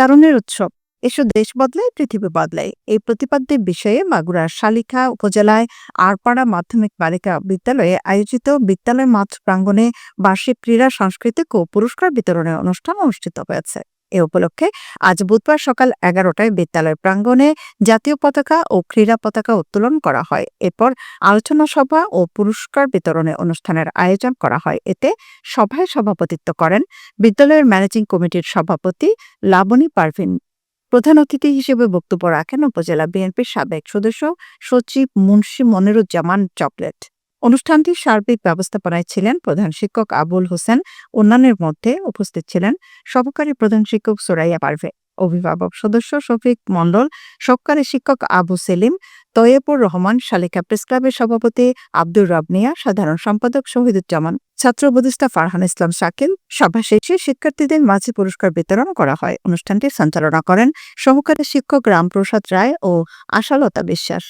তারুণের উৎসব। এসব দেশ বদলায়, পৃথিবী বদলায়। এই প্রতিপাদ্যের বিষয়ে মাগুরার শালিখা উপজেলায় আরপাড়া মাধ্যমিক বালিকা বিদ্যালয়ে আয়োজিত বিদ্যালয় মাঠ প্রাঙ্গনে বার্ষিক ক্রীড়া, সাংস্কৃতিক ও পুরস্কার বিতরণের অনুষ্ঠান অনুষ্ঠিত হয়েছে। এ উপলক্ষে আজ বুধবার সকাল এগারোটায় বিদ্যালয় প্রাঙ্গণে জাতীয় পতাকা ও ক্রীড়া পতাকা উত্তোলন করা হয়। এরপর আলোচনা সভা ও পুরস্কার বিতরণে অনুষ্ঠানের আয়োজন করা হয়। এতে সভায় সভাপতিত্ব করেন বিদ্যালয়ের ম্যানেজিং কমিটির সভাপতি লাবণী পারভিন। প্রধান অতিথি হিসেবে বক্তব্য রাখেন উপজেলা বিএনপির সাবেক সদস্য সচিব মুন্সি মনিরুজ্জামান চকলেট। অনুষ্ঠানটির সার্বিক ব্যবস্থাপনায় ছিলেন প্রধান শিক্ষক আবুল হোসেন। অন্যান্যের মধ্যে উপস্থিত ছিলেন সহকারী প্রধান শিক্ষক সোরাইয়া পারভে, অভিভাবক সদস্য শফিক মণ্ডল, সহকারী শিক্ষক আবু সেলিম, তয়েবুর রহমান, শালিকা প্রেস ক্লাবের সভাপতি আব্দুর রবনিয়া সাধারণ সম্পাদক শহীদুজ্জামান, ছাত্র উপদেষ্টা ফারহান ইসলাম শাকিল। সভা শেষে শিক্ষার্থীদের মাঝে পুরস্কার বিতরণ করা হয়। অনুষ্ঠানটি সঞ্চালনা করেন সহকারী শিক্ষক রামপ্রসাদ রায় ও আশালতা বিশ্বাস।